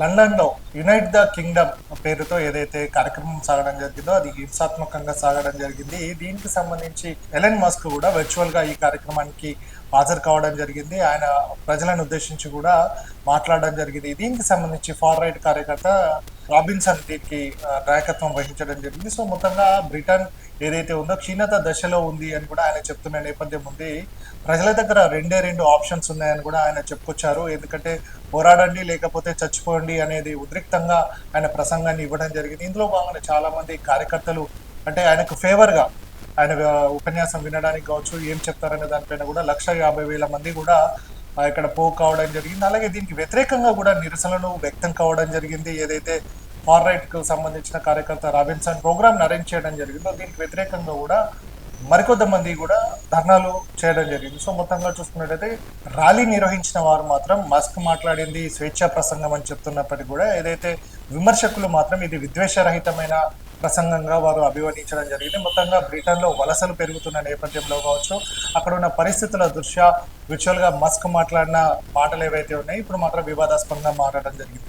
లండన్లో unite the Kingdom పేరుతో ఏదైతే కార్యక్రమం సాగడం జరిగిందో అది హింసాత్మకంగా సాగడం జరిగింది. దీనికి సంబంధించి ఎలెన్ మస్క్ కూడా వర్చువల్గా ఈ కార్యక్రమానికి హాజరు కావడం జరిగింది. ఆయన ప్రజలను ఉద్దేశించి కూడా మాట్లాడడం జరిగింది. దీనికి సంబంధించి ఫార్ రైట్ కార్యకర్త రాబిన్సన్ దీనికి నాయకత్వం వహించడం జరిగింది. సో మొత్తంగా బ్రిటన్ ఏదైతే ఉందో క్షీణత దశలో ఉంది అని కూడా ఆయన చెప్తున్న నేపథ్యం ఉంది. ప్రజల దగ్గర రెండే రెండు ఆప్షన్స్ ఉన్నాయని కూడా ఆయన చెప్పుకొచ్చారు. ఎందుకంటే పోరాడండి లేకపోతే చచ్చిపోండి అనేది ఉద్రిక్తంగా ఆయన ప్రసంగాన్ని ఇవ్వడం జరిగింది. ఇందులో భాగంగా చాలా మంది కార్యకర్తలు అంటే ఆయనకు ఫేవర్గా ఆయన ఉపన్యాసం వినడానికి కావచ్చు ఏం చెప్తారనే దానిపైన కూడా లక్ష యాభై వేల మంది కూడా ఇక్కడ పో కావడం జరిగింది. అలాగే దీనికి వ్యతిరేకంగా కూడా నిరసనలు వ్యక్తం కావడం జరిగింది. ఏదైతే ఫార్ రైట్కు సంబంధించిన కార్యకర్త రాబిన్సన్ ప్రోగ్రామ్ అరేంజ్ చేయడం జరిగిందో దీనికి వ్యతిరేకంగా కూడా మరికొంతమంది కూడా ధర్నాలు చేయడం జరిగింది. సో మొత్తంగా చూసుకున్నట్టయితే ర్యాలీ నిర్వహించిన వారు మాత్రం మస్క్ మాట్లాడింది స్వేచ్ఛా ప్రసంగం అని చెప్తున్నప్పటికీ కూడా ఏదైతే విమర్శకులు మాత్రం ఇది విద్వేషరహితమైన ప్రసంగంగా వారు అభివర్ణించడం జరిగింది. మొత్తంగా బ్రిటన్లో వలసలు పెరుగుతున్న నేపథ్యంలో కావచ్చు అక్కడ ఉన్న పరిస్థితుల దృష్ట్యా విర్చువల్గా మస్క్ మాట్లాడిన మాటలు ఏవైతే ఉన్నాయో ఇప్పుడు మాత్రం వివాదాస్పదంగా మారడం జరిగింది.